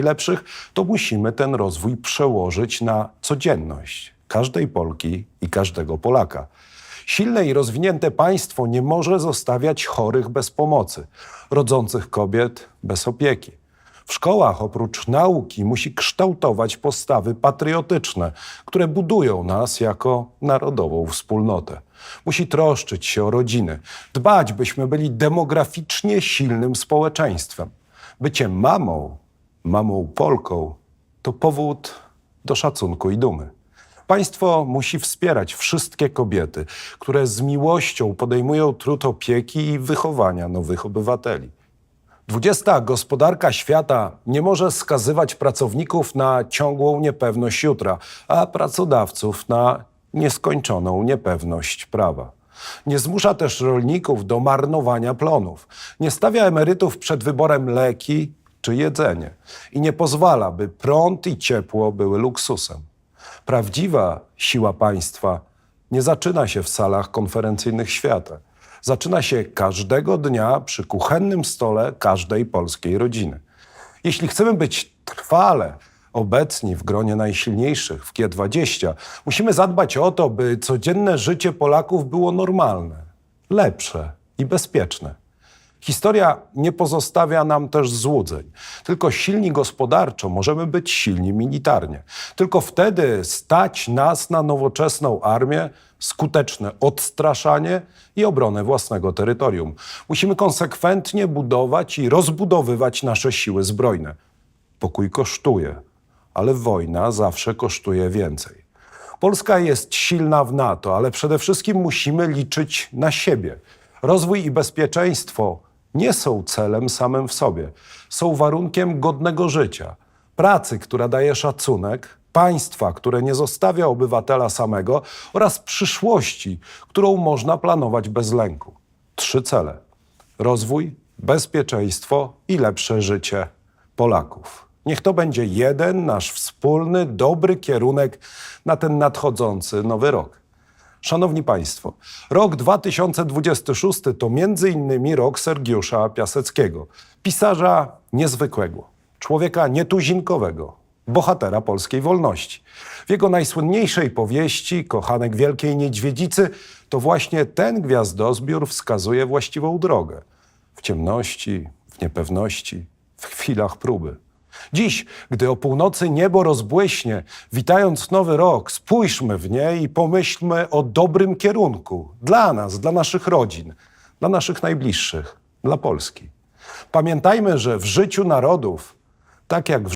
najlepszych, to musimy ten rozwój przełożyć na codzienność każdej Polki i każdego Polaka. Silne i rozwinięte państwo nie może zostawiać chorych bez pomocy, rodzących kobiet bez opieki. W szkołach oprócz nauki musi kształtować postawy patriotyczne, które budują nas jako narodową wspólnotę. Musi troszczyć się o rodziny, dbać, byśmy byli demograficznie silnym społeczeństwem. Bycie mamą, mamą Polką, to powód do szacunku i dumy. Państwo musi wspierać wszystkie kobiety, które z miłością podejmują trud opieki i wychowania nowych obywateli. Dwudziesta gospodarka świata nie może skazywać pracowników na ciągłą niepewność jutra, a pracodawców na nieskończoną niepewność prawa. Nie zmusza też rolników do marnowania plonów. Nie stawia emerytów przed wyborem leki czy jedzenie. I nie pozwala, by prąd i ciepło były luksusem. Prawdziwa siła państwa nie zaczyna się w salach konferencyjnych świata. Zaczyna się każdego dnia przy kuchennym stole każdej polskiej rodziny. Jeśli chcemy być trwale obecni w gronie najsilniejszych w G20, musimy zadbać o to, by codzienne życie Polaków było normalne, lepsze i bezpieczne. Historia nie pozostawia nam też złudzeń. Tylko silni gospodarczo możemy być silni militarnie. Tylko wtedy stać nas na nowoczesną armię, skuteczne odstraszanie i obronę własnego terytorium. Musimy konsekwentnie budować i rozbudowywać nasze siły zbrojne. Pokój kosztuje, ale wojna zawsze kosztuje więcej. Polska jest silna w NATO, ale przede wszystkim musimy liczyć na siebie. Rozwój i bezpieczeństwo nie są celem samym w sobie, są warunkiem godnego życia, pracy, która daje szacunek, państwa, które nie zostawia obywatela samego oraz przyszłości, którą można planować bez lęku. Trzy cele: rozwój, bezpieczeństwo i lepsze życie Polaków. Niech to będzie jeden nasz wspólny, dobry kierunek na ten nadchodzący nowy rok. Szanowni Państwo, rok 2026 to między innymi rok Sergiusza Piaseckiego, pisarza niezwykłego, człowieka nietuzinkowego, bohatera polskiej wolności. W jego najsłynniejszej powieści, Kochanek Wielkiej Niedźwiedzicy, to właśnie ten gwiazdozbiór wskazuje właściwą drogę. W ciemności, w niepewności, w chwilach próby. Dziś, gdy o północy niebo rozbłyśnie, witając nowy rok, spójrzmy w nie i pomyślmy o dobrym kierunku dla nas, dla naszych rodzin, dla naszych najbliższych, dla Polski. Pamiętajmy, że w życiu narodów, tak jak w